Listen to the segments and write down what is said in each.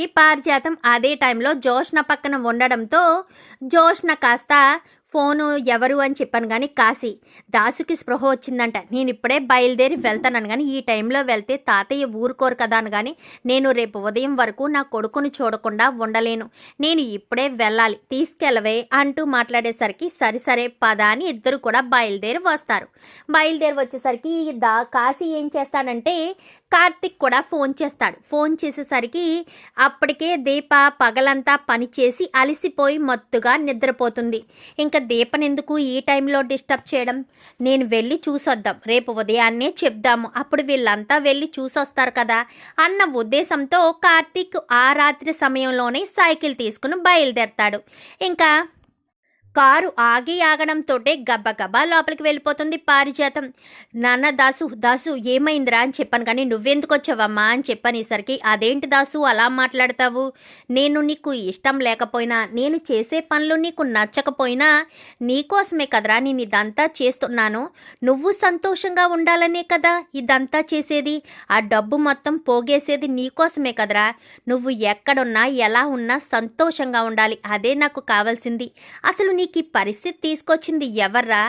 పారిజాతం అదే టైంలో జోష్న పక్కన ఉండడంతో జోష్న కాస్త ఫోను ఎవరు? అని చెప్పాను కానీ కాశీ దాసుకి స్పృహ వచ్చిందంట. నేను ఇప్పుడే బయలుదేరి వెళ్తానని కానీ ఈ టైంలో వెళ్తే తాతయ్య ఊరుకోరు కదా అని కానీ నేను రేపు ఉదయం వరకు నా కొడుకును చూడకుండా ఉండలేను. నేను ఇప్పుడే వెళ్ళాలి. తీసుకెళ్ళవే అంటూ మాట్లాడేసరికి సరి సరే పద అని ఇద్దరు కూడా బయలుదేరి వస్తారు. బయలుదేరి వచ్చేసరికి దా కాశీ ఏం చేస్తాడంటే కార్తిక్ కూడా ఫోన్ చేస్తాడు. ఫోన్ చేసేసరికి అప్పటికే దీప పగలంతా పనిచేసి అలసిపోయి మత్తుగా నిద్రపోతుంది. ఇంకా దీపని ఎందుకు ఈ టైంలో డిస్టర్బ్ చేయడం? నేను వెళ్ళి చూసొద్దాం. రేపు ఉదయాన్నే చెప్దాము. అప్పుడు వీళ్ళంతా వెళ్ళి చూసొస్తారు కదా అన్న ఉద్దేశంతో కార్తిక్ ఆ రాత్రి సమయంలోనే సైకిల్ తీసుకుని బయలుదేరతాడు. ఇంకా కారు ఆగి ఆగడంతో గబగబా లోపలికి వెళ్ళిపోతుంది పారిజాతం. నాన్న దాసు దాసు ఏమైందిరా అని చెప్పాను కానీ నువ్వెందుకు వచ్చావమ్మా అని చెప్పనేసరికి అదేంటి దాసు అలా మాట్లాడతావు? నేను నీకు ఇష్టం లేకపోయినా నేను చేసే పనులు నీకు నచ్చకపోయినా నీకోసమే కదరా నేను ఇదంతా చేస్తున్నాను. నువ్వు సంతోషంగా ఉండాలనే కదా ఇదంతా చేసేది. ఆ డబ్బు మొత్తం పోగేసేది నీకోసమే కదరా. నువ్వు ఎక్కడున్నా ఎలా ఉన్నా సంతోషంగా ఉండాలి. అదే నాకు కావాల్సింది. అసలు నీకు ఈ పరిస్థితి తీసుకొచ్చింది ఎవర్రా?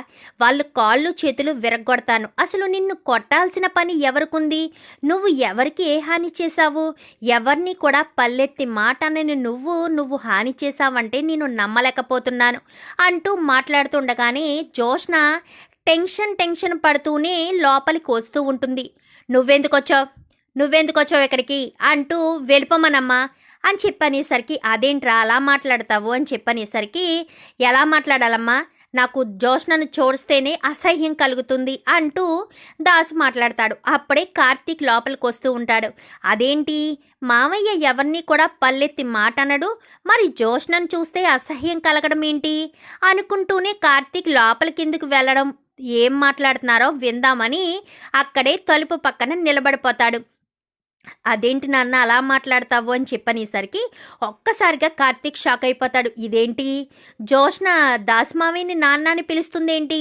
వాళ్ళు కాళ్ళు చేతులు విరగొడతాను అసలు నిన్ను కొట్టాల్సిన పని ఎవరికుంది? నువ్వు ఎవరికి ఏ హాని చేశావు? ఎవరిని కూడా పల్లెత్తి మాట అనని నువ్వు నువ్వు హాని చేశావంటే నేను నమ్మలేకపోతున్నాను అంటూ మాట్లాడుతుండగానే జోష్న టెన్షన్ టెన్షన్ పడుతూనే లోపలికి వస్తూ ఉంటుంది. నువ్వెందుకొచ్చావు? నువ్వెందుకొచ్చావు ఇక్కడికి? అంటూ వెళ్ళిపోమనమ్మా. అని చెప్పనేసరికి అదేంట్రా అలా మాట్లాడతావు? అని చెప్పనేసరికి ఎలా మాట్లాడాలమ్మా? నాకు జోష్నను చూస్తేనే అసహ్యం కలుగుతుంది అంటూ దాసు మాట్లాడతాడు. అప్పుడే కార్తీక్ లోపలికి వస్తూ ఉంటాడు. అదేంటి? మావయ్య ఎవరిని కూడా పల్లెత్తి మాట అనడు మరి జోష్నను చూస్తే అసహ్యం కలగడం ఏంటి? అనుకుంటూనే కార్తీక్ లోపలికిందుకు వెళ్ళడం? ఏం మాట్లాడుతున్నారో విందామని అక్కడే తలుపు పక్కన నిలబడిపోతాడు. అదేంటి నాన్న అలా మాట్లాడతావు అని చెప్పనేసరికి ఒక్కసారిగా కార్తీక్ షాక్ అయిపోతాడు. ఇదేంటి? జోష్న దాస్మావిని నాన్న అని పిలుస్తుందేంటి?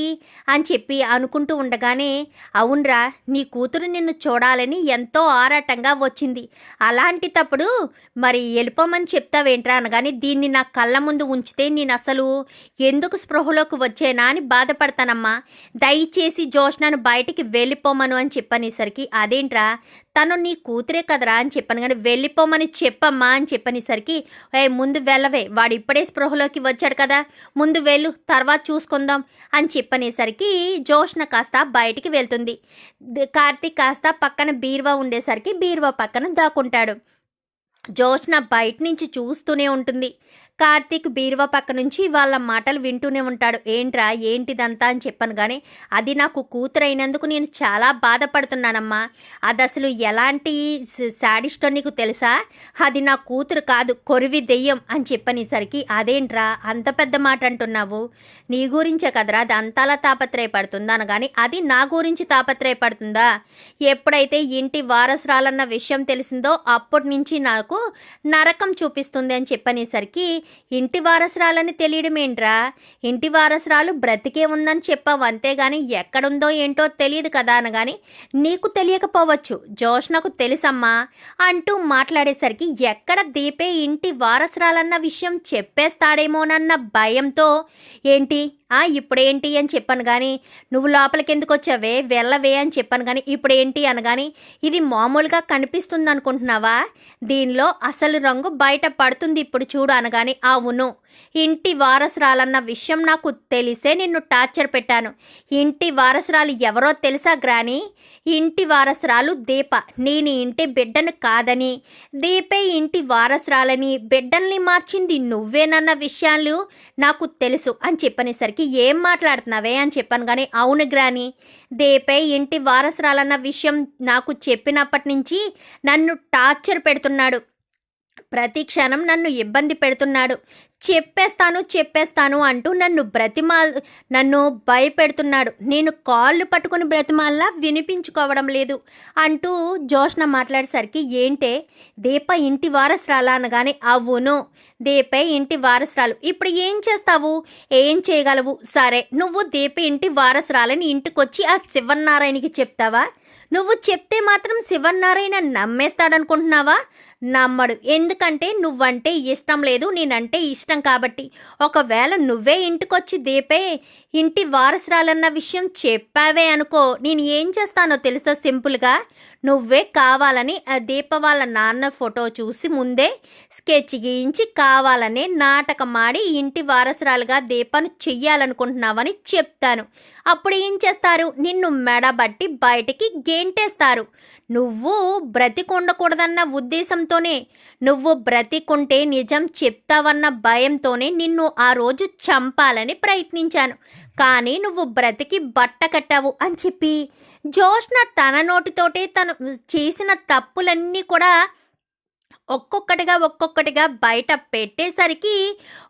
అని చెప్పి అనుకుంటూ ఉండగానే అవునరా నీ కూతురు నిన్ను చూడాలని ఎంతో ఆరాటంగా వచ్చింది. అలాంటి తప్పుడు మరి వెళ్ళిపోమని చెప్తావేంట్రా అనగానే దీన్ని నా కళ్ళ ముందు ఉంచితే నేను అసలు ఎందుకు స్పృహలోకి వచ్చేనా అని బాధపడతానమ్మా. దయచేసి జోష్నను బయటికి వెళ్ళిపోమను అని చెప్పనేసరికి అదేంట్రా తను నీ కూతురే కదరా అని చెప్పాను కానీ వెళ్ళిపోమని చెప్పమ్మా అని చెప్పనేసరికి ఏ ముందు వెళ్ళవే వాడు ఇప్పుడే స్పృహలోకి వచ్చాడు కదా ముందు వెళ్ళు తర్వాత చూసుకుందాం అని చెప్పనేసరికి జోష్న కాస్త బయటికి వెళ్తుంది. కార్తీక్ కాస్త పక్కన బీరువా ఉండేసరికి బీరువా పక్కన దాక్కుంటాడు. జోష్న బయట నుంచి చూస్తూనే ఉంటుంది. కార్తీక్ బీరువా పక్క నుంచి వాళ్ళ మాటలు వింటూనే ఉంటాడు. ఏంట్రా ఏంటిదంతా? అని చెప్పాను కానీ అది నాకు కూతురు అయినందుకు నేను చాలా బాధపడుతున్నానమ్మా. అది అసలు ఎలాంటి శాడిస్టో నీకు తెలుసా? అది నా కూతురు కాదు కొరివి దెయ్యం అని చెప్పనేసరికి అదేంట్రా అంత పెద్ద మాట అంటున్నావు? నీ గురించే కదరా అది అంతలా తాపత్రయపడుతుందా? అనగాని అది నా గురించి తాపత్రయపడుతుందా? ఎప్పుడైతే ఇంటి వారసురాలన్న విషయం తెలిసిందో అప్పటి నుంచి నాకు నరకం చూపిస్తుంది అని చెప్పనేసరికి ఇంటి వారసురాలని తెలియడమేంట్రా? ఇంటి వారసురాలు బ్రతికే ఉందని చెప్పావు అంతేగాని ఎక్కడుందో ఏంటో తెలియదు కదా అనగాని నీకు తెలియకపోవచ్చు జోష్నకు తెలుసమ్మా అంటూ మాట్లాడేసరికి ఎక్కడ దీపే ఇంటి వారసురాలన్న విషయం చెప్పేస్తాడేమోనన్న భయంతో ఏంటి ఇప్పుడేంటి అని చెప్పాను కానీ నువ్వు లోపలికి ఎందుకు వచ్చావే వెళ్ళవే అని చెప్పాను కానీ ఇప్పుడేంటి అనగాని ఇది మామూలుగా కనిపిస్తుంది అనుకుంటున్నావా దీనిలో అసలు రంగు బయట పడుతుంది ఇప్పుడు చూడు అనగాని అవును. ఇంటి వారసురాలన్న విషయం నాకు తెలిసే నిన్ను టార్చర్ పెట్టాను. ఇంటి వారసురాలు ఎవరో తెలుసా గ్రాని? ఇంటి వారసురాలు దీప. నేను ఇంటి బిడ్డను కాదని. దీపే ఇంటి వారసురాలని. బిడ్డల్ని మార్చింది నువ్వేనన్న విషయాలు నాకు తెలుసు అని చెప్పనేసరికి ఏం మాట్లాడుతున్నావే అని చెప్పాను కానీ అవును గ్రాని. దీపే ఇంటి వారసురాలన్న విషయం నాకు చెప్పినప్పటి నుంచి నన్ను టార్చర్ పెడుతున్నాడు. ప్రతి క్షణం నన్ను ఇబ్బంది పెడుతున్నాడు. చెప్పేస్తాను చెప్పేస్తాను అంటూ నన్ను బ్రతిమా నన్ను భయపెడుతున్నాడు. నేను కాళ్ళు పట్టుకుని బ్రతిమాల్లా వినిపించుకోవడం లేదు అంటూ జోష్న మాట్లాడేసరికి ఏంటే? దీప ఇంటి వారసురాలా అనగానే అవును దీపే ఇంటి వారసురాలు. ఇప్పుడు ఏం చేస్తావు? ఏం చేయగలవు? సరే నువ్వు దీప ఇంటి వారసురాలని ఇంటికొచ్చి ఆ శివన్నారాయణకి చెప్తావా? నువ్వు చెప్తే మాత్రం శివన్నారాయణ నమ్మేస్తాడనుకుంటున్నావా? నమ్మడు. ఎందుకంటే నువ్వంటే ఇష్టం లేదు నేనంటే ఇష్టం కాబట్టి. ఒకవేళ నువ్వే ఇంటికొచ్చి దీపే ఇంటి వారసురాలన్న విషయం చెప్పావే అనుకో నేను ఏం చేస్తానో తెలుసా సింపుల్గా? నువ్వే కావాలని ఆ దీప వాళ్ళ నాన్న ఫోటో చూసి ముందే స్కెచ్ గీయించి కావాలనే నాటకం ఆడి ఇంటి వారసురాలుగా దీపను చెయ్యాలనుకుంటున్నావని చెప్తాను. అప్పుడు ఏం చేస్తారు? నిన్ను మెడబట్టి బయటికి గేంటేస్తారు. నువ్వు బ్రతికుండకూడదన్న ఉద్దేశంతోనే నువ్వు బ్రతికుంటే నిజం చెప్తావన్న భయంతోనే నిన్ను ఆ రోజు చంపాలని ప్రయత్నించాను. కానీ నువ్వు బ్రతికి బట్ట కట్టావు అని చెప్పి జోష్న తన నోటితోటే తను చేసిన తప్పులన్నీ కూడా ఒక్కొక్కటిగా ఒక్కొక్కటిగా బయట పెట్టేసరికి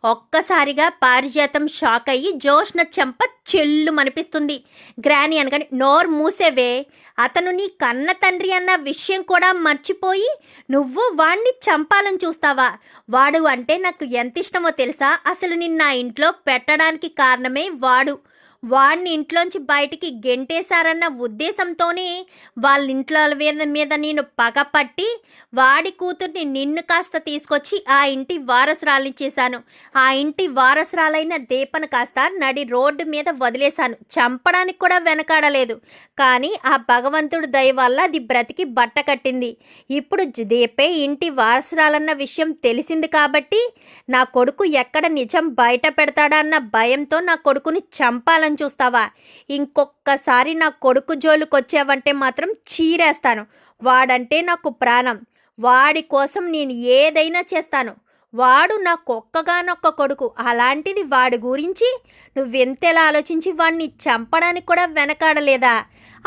ఒక్కసారిగా పారిజాతం షాక్ అయ్యి జోష్న చెంప చెల్లు మనిపిస్తుంది గ్రాని అనగానే నోరు మూసేవే అతను నీ కన్న తండ్రి అన్న విషయం కూడా మర్చిపోయి నువ్వు వాణ్ణి చంపాలని చూస్తావా? వాడు అంటే నాకు ఎంత ఇష్టమో తెలుసా? అసలు నిన్న నా ఇంట్లో పెట్టడానికి కారణమే వాడు. వాడిని ఇంట్లోంచి బయటికి గెంటేశారన్న ఉద్దేశంతోనే వాళ్ళ ఇంట్లో మీద మీద నేను పగపట్టి వాడి కూతుర్ని నిన్ను కాస్త తీసుకొచ్చి ఆ ఇంటి వారసురాలి చేశాను. ఆ ఇంటి వారసురాలైన దీపను కాస్త నడి రోడ్డు మీద వదిలేశాను. చంపడానికి కూడా వెనకాడలేదు. కానీ ఆ భగవంతుడు దయ వల్ల అది బ్రతికి బట్ట కట్టింది. ఇప్పుడు దీపే ఇంటి వారసురాలన్న విషయం తెలిసింది కాబట్టి నా కొడుకు ఎక్కడ నిజం బయట పెడతాడా అన్న భయంతో నా కొడుకుని చంపాలని చూస్తావా? ఇంకొక్కసారి నా కొడుకు జోలుకొచ్చావంటే మాత్రం చీరేస్తాను. వాడంటే నాకు ప్రాణం. వాడి కోసం నేను ఏదైనా చేస్తాను. వాడు నా కుక్కగానొక్క కొడుకు. అలాంటిది వాడి గురించి నువ్వెంతెలా ఆలోచించి వాడిని చంపడానికి కూడా వెనకాడలేదా?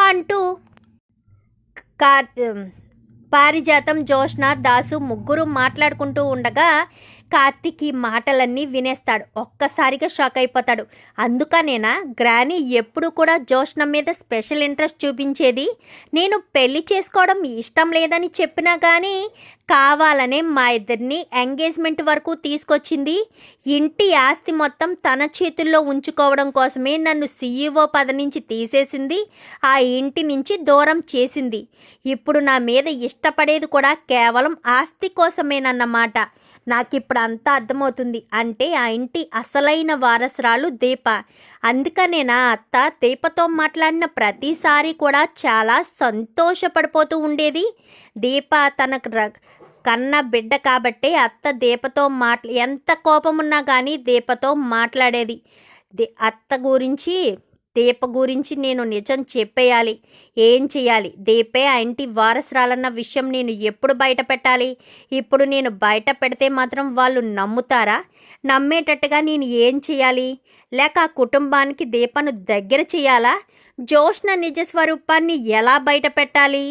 అంటూ కా పారిజాతం జోష్న దాసు ముగ్గురు మాట్లాడుకుంటూ ఉండగా కార్తీక్ ఈ మాటలన్నీ వినేస్తాడు. ఒక్కసారిగా షాక్ అయిపోతాడు. అందుకనేనా? గ్రాని ఎప్పుడు కూడా జోష్న మీద స్పెషల్ ఇంట్రెస్ట్ చూపించేది? నేను పెళ్ళి చేసుకోవడం ఇష్టం లేదని చెప్పినా కానీ కావాలనే మా ఇద్దరిని ఎంగేజ్మెంట్ వరకు తీసుకొచ్చింది. ఇంటి ఆస్తి మొత్తం తన చేతుల్లో ఉంచుకోవడం కోసమే నన్ను సీఈఓ పద నుంచి తీసేసింది. ఆ ఇంటి నుంచి దూరం చేసింది. ఇప్పుడు నా మీద ఇష్టపడేది కూడా కేవలం ఆస్తి కోసమేనన్నమాట. నాకు ఇప్పుడు అంతా అర్థమవుతుంది. అంటే ఆ ఇంటి అసలైన వారసురాలు దీప. అందుకనే నా అత్త దీపతో మాట్లాడిన ప్రతిసారి కూడా చాలా సంతోషపడిపోతూ ఉండేది. దీప తనకు కన్న బిడ్డ కాబట్టే అత్త దీపతో మాట్లా ఎంత కోపం ఉన్నా కానీ దీపతో మాట్లాడేది. అత్త గురించి దీప గురించి నేను నిజం చెప్పేయాలి. ఏం చేయాలి దీపే ఆ ఇంటి వారసురాలన్న విషయం నేను ఎప్పుడు బయట పెట్టాలి? ఇప్పుడు నేను బయట పెడితే మాత్రం వాళ్ళు నమ్ముతారా? నమ్మేటట్టుగా నేను ఏం చేయాలి? లేక ఆ కుటుంబానికి దీపను దగ్గర చేయాలా? జోష్న నిజ స్వరూపాన్ని ఎలా బయట పెట్టాలి?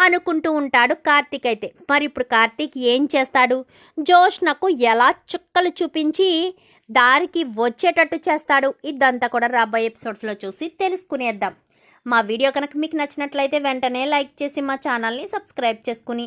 అనుకుంటూ ఉంటాడు కార్తీక్ అయితే. మరి ఇప్పుడు కార్తీక్ ఏం చేస్తాడు? జోష్నకు ఎలా చుక్కలు చూపించి దారికి వచ్చేటట్టు చేస్తాడు? ఇదంతా కూడా రాబోయే ఎపిసోడ్స్లో చూసి తెలుసుకునేద్దాం. మా వీడియో కనుక మీకు నచ్చినట్లయితే వెంటనే లైక్ చేసి మా ఛానల్ని సబ్స్క్రైబ్ చేసుకుని